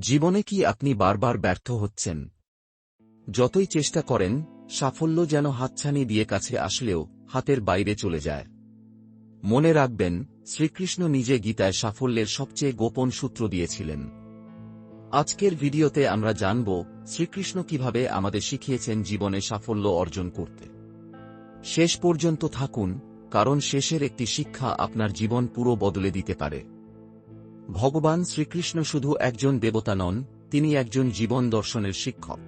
জীবনে কি আপনি বারবার ব্যর্থ হচ্ছেন? যতই চেষ্টা করেন, সাফল্য যেন হাতছানি দিয়ে কাছে আসলেও হাতের বাইরে চলে যায়। মনে রাখবেন, শ্রীকৃষ্ণ নিজে গীতায় সাফল্যের সবচেয়ে গোপন সূত্র দিয়েছিলেন। আজকের ভিডিওতে আমরা জানব, শ্রীকৃষ্ণ কীভাবে আমাদের শিখিয়েছেন জীবনে সাফল্য অর্জন করতে। শেষ পর্যন্ত থাকুন, কারণ শেষের একটি শিক্ষা আপনার জীবন পুরো বদলে দিতে পারে। ভগবান শ্রীকৃষ্ণ শুধু একজন দেবতা নন, তিনি একজন জীবন দর্শনের শিক্ষক।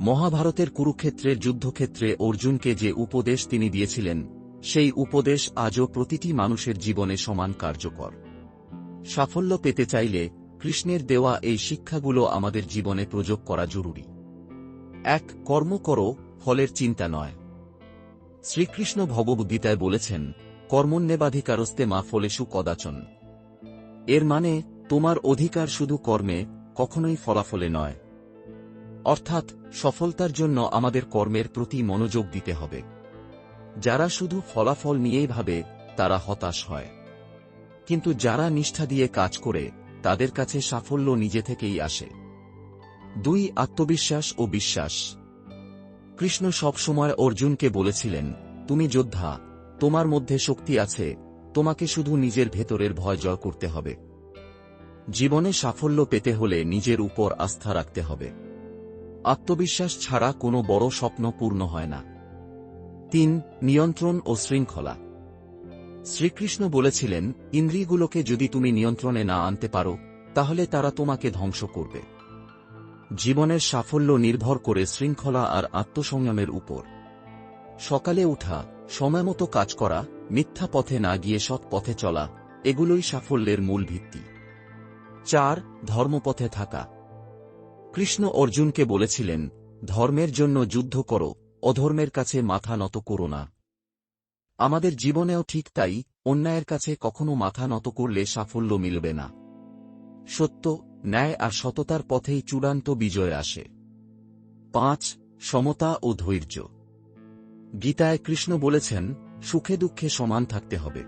মহাভারতের কুরুক্ষেত্রের যুদ্ধক্ষেত্রে অর্জুনকে যে উপদেশ তিনি দিয়েছিলেন, সেই উপদেশ আজও প্রতিটি মানুষের জীবনে সমান কার্যকর। সাফল্য পেতে চাইলে কৃষ্ণের দেওয়া এই শিক্ষাগুলো আমাদের জীবনে প্রযোগ করা জরুরি। এক, কর্ম করো, ফলের চিন্তা নয়। শ্রীকৃষ্ণ ভগবদ্গীতায় বলেছেন কর্মণ্যেবাধিকারস্তে মা ফলেশু কদাচন। এর মানে তোমার অধিকার শুধু কর্মে, কখনোই ফলাফলে নয়। অর্থাৎ, সফলতার জন্য আমাদের কর্মের প্রতি মনোযোগ দিতে হবে। যারা শুধু ফলাফল নিয়েই ভাবে, তারা হতাশ হয়। কিন্তু যারা নিষ্ঠা দিয়ে কাজ করে, তাদের কাছে সাফল্য নিজে থেকেই আসে। দুই, আত্মবিশ্বাস ও বিশ্বাস। কৃষ্ণ সবসময় অর্জুনকে বলেছিলেন, তুমি যোদ্ধা, তোমার মধ্যে শক্তি আছে তোমাকে শুধু নিজের ভেতরের ভয় জয় করতে হবে। জীবনে সাফল্য পেতে হলে নিজের উপর আস্থা রাখতে হবে। আত্মবিশ্বাস ছাড়া কোনো বড় স্বপ্ন পূর্ণ হয় না। তিন, নিয়ন্ত্রণ ও শৃঙ্খলা। শ্রীকৃষ্ণ বলেছিলেন, ইন্দ্রিয়গুলোকে যদি তুমি নিয়ন্ত্রণে না আনতে পারো, তাহলে তারা তোমাকে ধ্বংস করবে। জীবনের সাফল্য নির্ভর করে শৃঙ্খলা আর আত্মসংযমের উপর। সকালে উঠা সময়মতো কাজ করা মিথ্যা পথে না গিয়ে সৎ পথে চলা, এগুলোই সাফল্যের মূল ভিত্তি। চার, ধর্মপথে থাকা। কৃষ্ণ অর্জুনকে বলেছিলেন, ধর্মের জন্য যুদ্ধ করো, অধর্মের কাছে মাথা নত করো না। আমাদের জীবনেও ঠিক তাই, অন্যায়ের কাছে কখনো মাথা নত করলে সাফল্য মিলবে না। সত্য, ন্যায় আর সততার পথেই চূড়ান্ত বিজয় আসে। পাঁচ, সমতা ও ধৈর্য। গীতায় কৃষ্ণ বলেছেন সুখে দুঃখে সমান থাকতে হবে।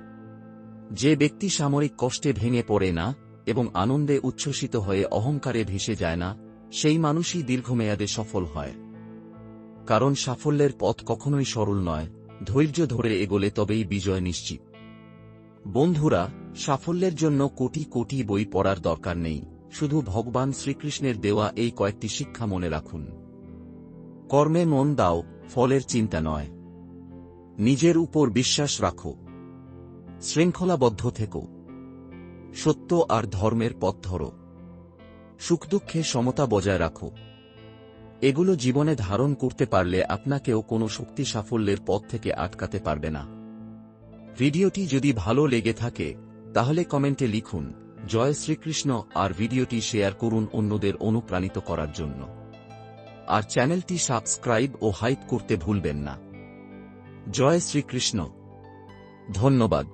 যে ব্যক্তি সামরিক কষ্টে ভেঙে পড়ে না এবং আনন্দে উচ্ছ্বসিত হয়ে অহংকারে ভেসে যায় না, সেই মানুষই দীর্ঘমেয়াদে সফল হয়। কারণ সাফল্যের পথ কখনোই সরল নয়, ধৈর্য ধরে এগোলে তবেই বিজয় নিশ্চিত। বন্ধুরা, সাফল্যের জন্য কোটি কোটি বই পড়ার দরকার নেই, শুধু ভগবান শ্রীকৃষ্ণের দেওয়া এই কয়েকটি শিক্ষা মনে রাখুন। কর্মে মন দাও, ফলের চিন্তা নয়। নিজের উপর বিশ্বাস রাখো। শৃঙ্খলাবদ্ধ থেকো। সত্য আর ধর্মের পথ ধরো। সুখ দুঃখে সমতা বজায় রাখো। এগুলো জীবনে ধারণ করতে পারলে আপনাকেও কোনো শক্তি সাফল্যের পথ থেকে আটকাতে পারবে না। ভিডিওটি যদি ভালো লেগে থাকে, তাহলে কমেন্টে লিখুন, জয় শ্রীকৃষ্ণ আর ভিডিওটি শেয়ার করুন অন্যদের অনুপ্রাণিত করার জন্য। আর চ্যানেলটি সাবস্ক্রাইব ও হাইপ করতে ভুলবেন না। জয় শ্রীকৃষ্ণ। ধন্যবাদ।